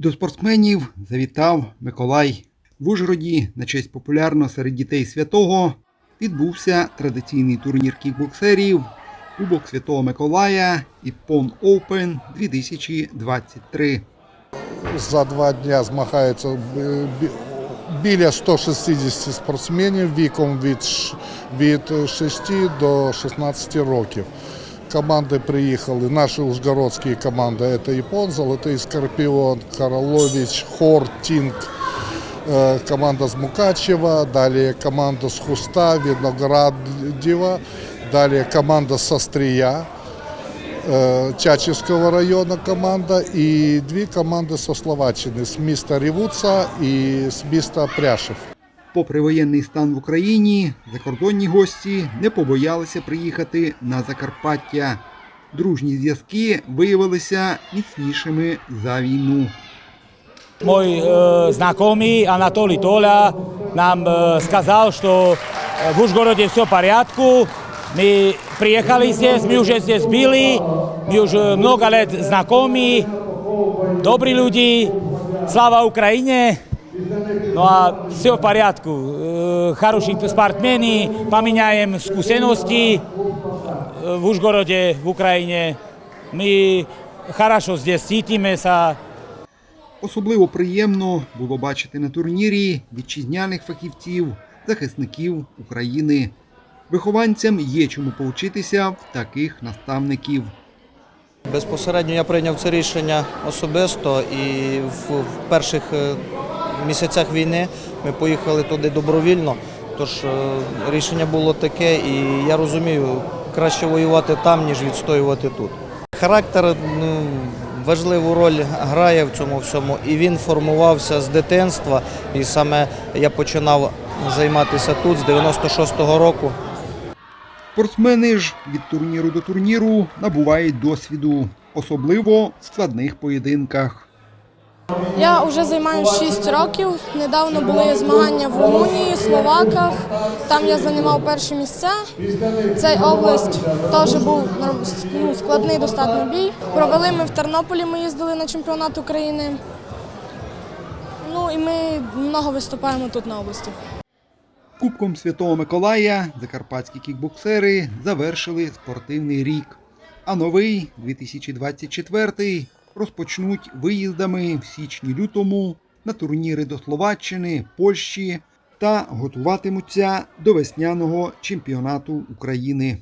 До спортсменів завітав Миколай. В Ужгороді на честь популярного серед дітей святого відбувся традиційний турнір кікбоксерів Кубок Святого Миколая Іппон Open 2023. За два дня змагаються е, бі- біля 160 спортсменів віком від 6 до 16 років. Команди приїхали, наші ужгородські команди це Іпон, Золотий Скорпіон, Королович, Хор, Тінг, е, команда з Мукачева, далі команда з Хуста, Виноградіва, далі команда з Острія. е, Чачівського району команда і дві команди зі Словаччини з міста Рівуца і з міста Пряшев. Попри воєнний стан в Україні, закордонні гості не побоялися приїхати на Закарпаття. Дружні зв'язки виявилися міцнішими за війну. Moj e, znakomi Anatoli Tola nam e, skazal, što e, v Užgorode je sve v порядку. Mi prijehali здесь, mi už здесь mi už e, mnogo let znakomi, dobri ljudi, slava Ukrajine. No a все в порядку. E, Хороші спортсмени, поміняємо скусеності e, в Užgorode, в Україні. Ми хорошо здесь cítime Особливо приємно було бачити на турнірі вітчизняних фахівців, захисників України. Вихованцям є чому повчитися в таких наставників. Безпосередньо я прийняв це рішення особисто і в, в перших е, місяцях війни ми поїхали туди добровільно. Тож е, рішення було таке, і я розумію, краще воювати там, ніж відстоювати тут. Характер важливу роль грає в цьому всьому, і він формувався з дитинства. І саме я починав займатися тут з 96-го року. Спортсмени ж від турніру до турніру набувають досвіду, особливо в складних поєдинках. Я вже займаюся 6 років. Недавно були змагання в Румунії, Словаках. Там я займав перші місця. Цей область теж був ну, складний достатньо бій. Провели ми в Тернополі, ми їздили на чемпіонат України. Ну і ми много виступаємо тут на області. Кубком Святого Миколая закарпатські кікбоксери завершили спортивний рік. А новий 2024 розпочнуть виїздами в січні-лютому на турніри до Словаччини, Польщі та готуватимуться до весняного чемпіонату України.